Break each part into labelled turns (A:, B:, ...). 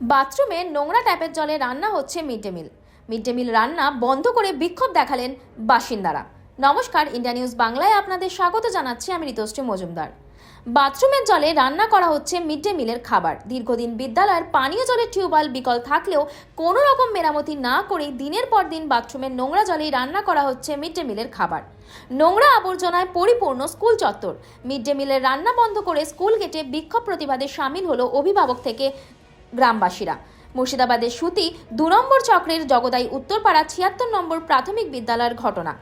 A: বাথরুমে নোংরা ট্যাপের জলে রান্না হচ্ছে mid day meal mid day meal রান্না বন্ধ করে বিক্ষোভ দেখালেন বাসিন্দারা। নমস্কার, ইন্ডিয়া নিউজ বাংলায় আপনাদের স্বাগত জানাচ্ছি আমি ঋতুশ্রী মজুমদার। বাথরুমের জলে রান্না করা হচ্ছে মিড ডে মিলের খাবার। দীর্ঘদিন বিদ্যালয়ের পানীয় জলের টিউবওয়েল বিকল থাকলেও কোনো রকম মেরামতি না করে দিনের পর দিন বাথরুমের নোংরা জলেই রান্না করা হচ্ছে মিড ডে মিলের খাবার। নোংরা আবর্জনায় পরিপূর্ণ স্কুল চত্বর। মিড ডে মিলের রান্না বন্ধ করে স্কুল গেটে বিক্ষোভ প্রতিবাদে সামিল হলো অভিভাবক থেকে গ্রামবাসীরা। মুর্শিদাবাদের সুতি দু নম্বর চক্রের জগদাই উত্তরপাড়া ছিয়াত্তর নম্বর প্রাথমিক বিদ্যালয়ের ঘটনা।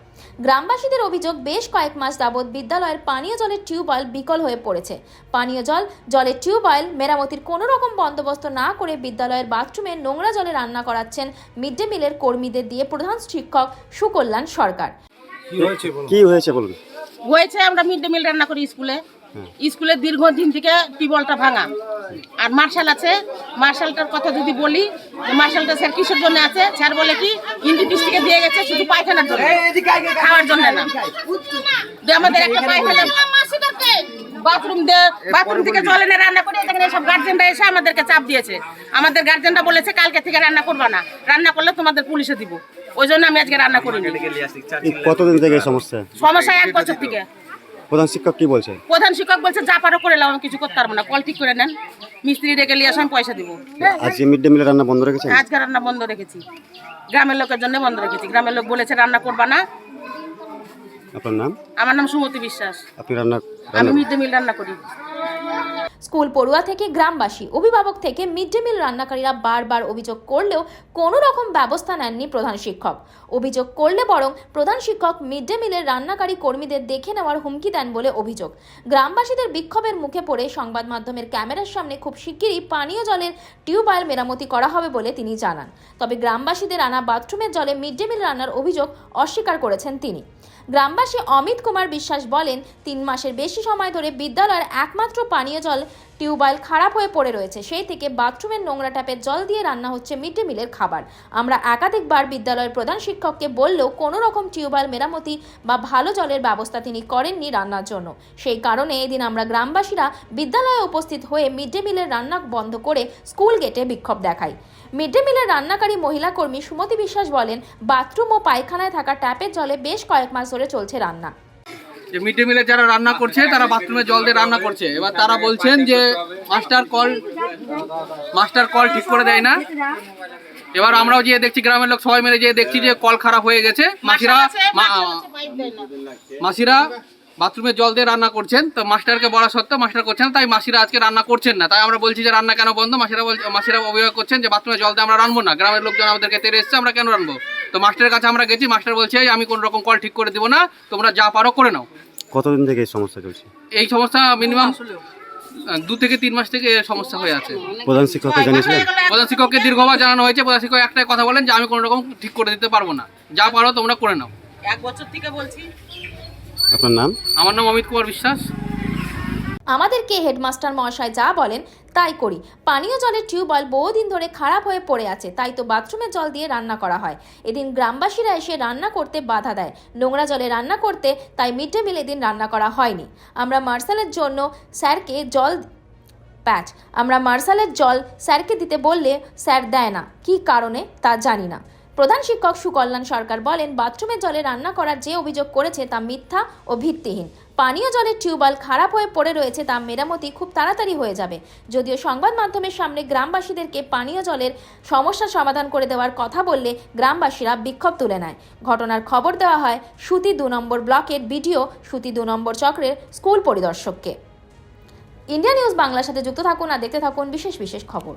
A: গ্রামবাসীদের অভিযোগ বেশ কয়েক মাস যাবৎ বিদ্যালয়ের পানীয় জলের টিউবওয়েল বিকল হয়ে পড়েছে। পানীয় জল জলের টিউবওয়েল মেরামতির কোনো রকম বন্দোবস্ত না করে বিদ্যালয়ের বাথরুমে নোংরা জলে রান্না করাচ্ছেন মিড ডে মিলের কর্মীদের দিয়ে প্রধান শিক্ষক সুকল্যাণ সরকার।
B: কি হয়েছে বলুন?
C: কি হয়েছে বলুন?
D: হয়েছে আমরা মিড ডে মিল রান্না করি স্কুলে। স্কুলে দীর্ঘদিন থেকে টিউবওয়েলটা ভাঙা। আর মার্শাল আছে মার্শালটার কথা যদি বলি মার্শালটা স্যার কিসের জন্য আছে? স্যার বলে কি ইন্ডিপিস থেকে দিয়ে গেছে শুধু পায়খানার জন্য খাওয়ার জন্য না। আমাদের একটা পায়খানা। বাথরুম বাথরুম থেকে জল এনে রান্না করে এখানে সব গার্জেনরা এসে আমাদেরকে চাপ দিয়েছে। আমাদের গার্জেনরা বলেছে কালকে থেকে রান্না করবা না। রান্না করলে তোমাদের পুলিশে দিব। ওই জন্য আমি আজকে রান্না করিনি।
C: কতদিন থেকে সমস্যা?
D: সমস্যা এক বছর থেকে।
C: প্রধান শিক্ষক কি বলছে
D: প্রধান শিক্ষক বলছে যা পারো করে নাও আমি কিছু করতে পারব না। কল ঠিক করে নেন। মিস্ত্রি ডেকে নিয়ে আসো আমি পয়সা দিব।
C: আজকে মিড ডে মিলে রান্না বন্ধ রেখেছি
D: আজকে রান্না বন্ধ রেখেছি। গ্রামের লোকের জন্য বন্ধ রেখেছি। গ্রামের লোক বলেছে রান্না করবা না।
C: আপনার নাম?
D: আমার নাম সুমতি বিশ্বাস।
C: আপনি রান্না
D: আমি মিড ডে মিল রান্না করি।
A: স্কুল পড়ুয়া থেকে গ্রামবাসী, অভিভাবক থেকে মিড ডে মিল রান্নাকারীরা বারবার অভিযোগ করলেও কোনো রকম ব্যবস্থা নেননি প্রধান শিক্ষক। অভিযোগ করলে বরং প্রধান শিক্ষক মিড ডে মিলের রান্নাকারী কর্মীদের দেখে নেওয়ার হুমকি দেন বলে অভিযোগ। গ্রামবাসীদের বিক্ষোভের মুখে পড়ে সংবাদ মাধ্যমের ক্যামেরার সামনে খুব শিগগিরই পানীয় জলের টিউবওয়েল মেরামতি করা হবে বলে তিনি জানান। তবে গ্রামবাসীদের আনা বাথরুমের জলে মিড ডে মিল রান্নার অভিযোগ অস্বীকার করেছেন তিনি। গ্রামবাসী অমিত কুমার বিশ্বাস বলেন তিন মাসের বেশি সময় ধরে বিদ্যালয়ের একমাত্র পানীয় জল টিউবওয়েল খারাপ হয়ে পড়ে রয়েছে, সেই থেকে বাথরুমের নোংরা ট্যাপের জল দিয়ে রান্না হচ্ছে মিড ডে মিলের খাবার। আমরা একাধিকবার বিদ্যালয়ের প্রধান শিক্ষককে বললেও কোনো রকম টিউবওয়েল মেরামতি বা ভালো জলের ব্যবস্থা তিনি করেননি রান্নার জন্য। সেই কারণে এদিন আমরা গ্রামবাসীরা বিদ্যালয়ে উপস্থিত হয়ে মিড ডে মিলের রান্না বন্ধ করে স্কুল গেটে বিক্ষোভ দেখাই। মিড ডে মিলের রান্নাকারী মহিলা কর্মী সুমতি বিশ্বাস বলেন, বাথরুম ও পায়খানায় থাকা ট্যাপের জলে বেশ কয়েক মাস ধরে চলছে রান্না।
E: যে মিড ডে মিলে যারা রান্না করছে, তারা বাথরুমে জল দিয়ে রান্না করছে। এবার তারা বলছেন যে মাস্টার কল মাস্টার কল ঠিক করে দেয় না। এবার আমরাও যেয়ে দেখছি, গ্রামের লোক সবাই মিলে যেয়ে দেখছি যে কল খারাপ হয়ে গেছে। মাসিরা মাসিরা বাথরুমে জল দিয়ে রান্না করছেন। তো মাস্টারকে বলা সত্ত্বেও মাস্টার করছেন তাই মাসিরা আজকে রান্না করছেন না। তাই আমরা বলছি যে, রান্না কেন বন্ধ? মাসিরা বল, মাসিরা অভিযোগ করছেন যে বাথরুমে জল দিয়ে আমরা রান্নবো না। গ্রামের লোকজন আমাদেরকে তেরে এসছে, আমরা কেন রান্নবো তো মাস্টারের কাছে আমরা গেছি মাস্টার বলছে আমি কোন রকম কল ঠিক করে দিব না তোমরা যা পারো করে নাও।
C: কতদিন থেকে এই সমস্যা চলছে?
E: এই সমস্যা মিনিমাম দু থেকে তিন মাস থেকে সমস্যা হয়ে আছে।
C: প্রধান শিক্ষককে জানিয়েছিলেন
E: প্রধান শিক্ষককে দীর্ঘবার জানানো হয়েছে প্রধান শিক্ষক একটাই কথা বলেন যে আমি কোনো রকম ঠিক করে দিতে পারব না। যা পারো তোমরা করে নাও।
D: এক বছর থেকে বলছি।
C: আপনার নাম?
E: আমার নাম অমিত কুমার বিশ্বাস।
A: আমাদেরকে হেডমাস্টার মহাশয় যা বলেন তাই করি। পানীয় জলের টিউবওয়েল বহুদিন ধরে খারাপ হয়ে পড়ে আছে, তাই তো বাথরুমে জল দিয়ে রান্না করা হয়। এদিন গ্রামবাসীরা এসে রান্না করতে বাধা দেয়। নোংরা জলে রান্না করতে তাই মিড ডে মিল এদিন রান্না করা হয়নি। আমরা মার্শালের জন্য স্যারকে জল প্যাচ, আমরা মার্শালের জল স্যারকে দিতে বললে স্যার দেয় না। কী কারণে তা জানি না। প্রধান শিক্ষক সুকল্যাণ সরকার বলেন বাথরুমের জলে রান্না করার যে অভিযোগ করেছে তা মিথ্যা ও ভিত্তিহীন। পানীয় জলের টিউবওয়েল খারাপ হয়ে পড়ে রয়েছে তা মেরামতি খুব তাড়াতাড়ি হয়ে যাবে। যদিও সংবাদ মাধ্যমের সামনে গ্রামবাসীদেরকে পানীয় জলের সমস্যা সমাধান করে দেওয়ার কথা বললে গ্রামবাসীরা বিক্ষোভ তুলে নেয়। ঘটনার খবর দেওয়া হয় সুতি দু নম্বর ব্লকের বিডিও সুতি দু নম্বর চক্রের স্কুল পরিদর্শককে। ইন্ডিয়া নিউজ বাংলার সাথে যুক্ত থাকুন আর দেখতে থাকুন বিশেষ বিশেষ খবর।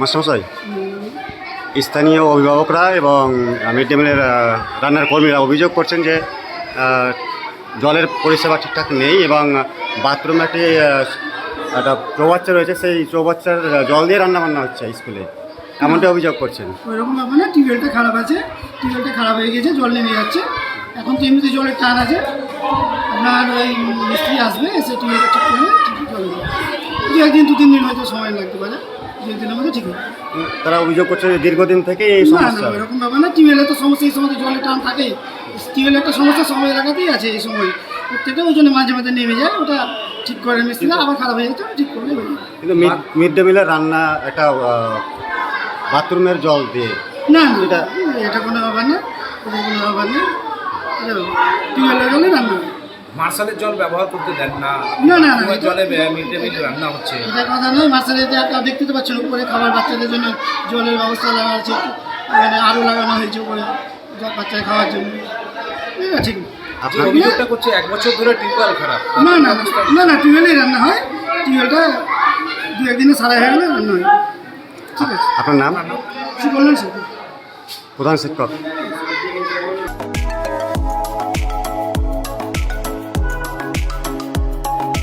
C: মাস্টারমশাই? স্থানীয় অভিভাবকরা এবং মিড ডে মিলের রান্নার কর্মীরা অভিযোগ করছেন যে জলের পরিষেবা ঠিকঠাক নেই এবং বাথরুমে একটি একটা চৌবাচ্চা রয়েছে। সেই চৌবাচ্চার জল দিয়ে রান্না বান্না হচ্ছে স্কুলে। এমনটা অভিযোগ করছেন।
F: ওইরকম ব্যাপার না, টিউবওয়েলটা খারাপ আছে। টিউবওয়েলটা খারাপ হয়ে গেছে জল নেমে যাচ্ছে। এখন তো এমনিতে জলের টান আছে। আপনার ওই মিস্ত্রি আসবে, এসে টিউবওয়েলটা ঠিক করে জল দেবে দু একদিন দু তিন দিন হয়তো সময় লাগতে পারে। দু একদিনের মধ্যে ঠিক হবে
C: তারা অভিযোগ করছে যে দীর্ঘদিন থেকে এই
F: না
C: সমস্যা।
F: না এরকম ব্যাপার না টিউবওয়েলের তো সমস্যা এই সময় তো জলের টান থাকে টিউবওয়েলের একটা সমস্যা সব এলাকাতেই আছে এই সময়। প্রত্যেকটা ওই জন্য মাঝে মাঝে নেমে যায় ওটা ঠিক করে মিস্ত্রি আবার খারাপ হয়ে যাচ্ছে ওটা ঠিক করলে হয়ে যাবে
C: কিন্তু মিড ডে মিলের রান্না একটা আহ, বাথরুমের জল দিয়ে।
F: না না
C: এটা-
F: এটা কোনো ব্যাপার না এটা কোনো ব্যাপার না। টিউবওয়েলের জলে রান্না। হয়।
B: মার্শালের জল ব্যবহার করতে দেন না।
F: না, না, না,
B: জলে মিড ডে মিল রান্না হচ্ছে।
F: এটা কথা নয় মার্শালেতে একটা দেখতে তো পাচ্ছেন উপরে খাবার বাচ্চাদের জন্য জলের ব্যবস্থা লাগানো আছে মানে আরও লাগানো হয়েছে উপরে যা বাচ্চাদের খাওয়ার জন্য। এটা ঠিক।
B: যে
C: আপনার
B: অভিযোগটা করছে এক বছর ধরে টিউবওয়েল খারাপ।
F: না না না না টিউবওয়েলেই রান্না হয়। টিউবওয়েলটা দু একদিনে সারা হয়ে গেলে রান্না হয়। ঠিক আছে।
C: আপনার নাম?
F: কি বললেন স্যার
C: প্রধান শিক্ষক।